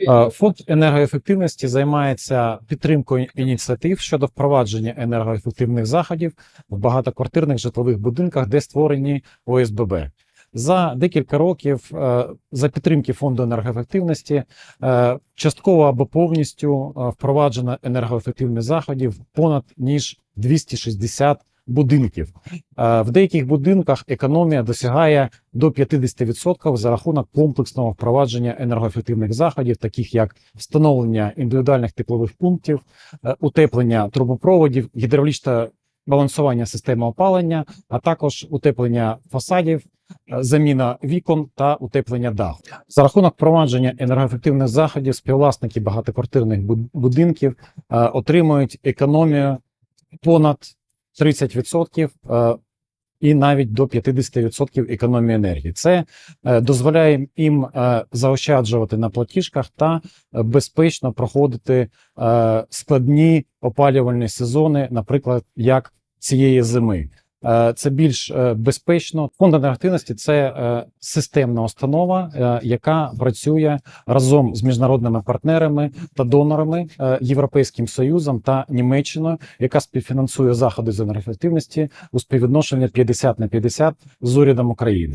Е, Фонд енергоефективності займається підтримкою ініціатив щодо впровадження енергоефективних заходів в багатоквартирних житлових будинках, де створені ОСББ. За декілька років е, за підтримки фонду енергоефективності е, частково або повністю впроваджено енергоефективних заходів понад ніж 260 будинків. Е, В деяких будинках економія досягає до 50% за рахунок комплексного впровадження енергоефективних заходів, таких як встановлення індивідуальних теплових пунктів, е, утеплення трубопроводів, гідравлічне балансування системи опалення, а також утеплення фасадів, е, заміна вікон та утеплення даху. За рахунок впровадження енергоефективних заходів співвласники багатоквартирних буд- будинків отримують економію понад 30% е, і навіть до 50% економії енергії. Це е, дозволяє їм е, заощаджувати на платіжках та безпечно проходити складні опалювальні сезони, наприклад, як цієї зими. Е, Це більш е, безпечно. Фонд енергоактивності це е, системна установа, яка працює разом з міжнародними партнерами та донорами, Європейським Союзом та Німеччиною, яка співфінансує заходи з енергоефективності у співвідношенні 50 на 50 з урядом України.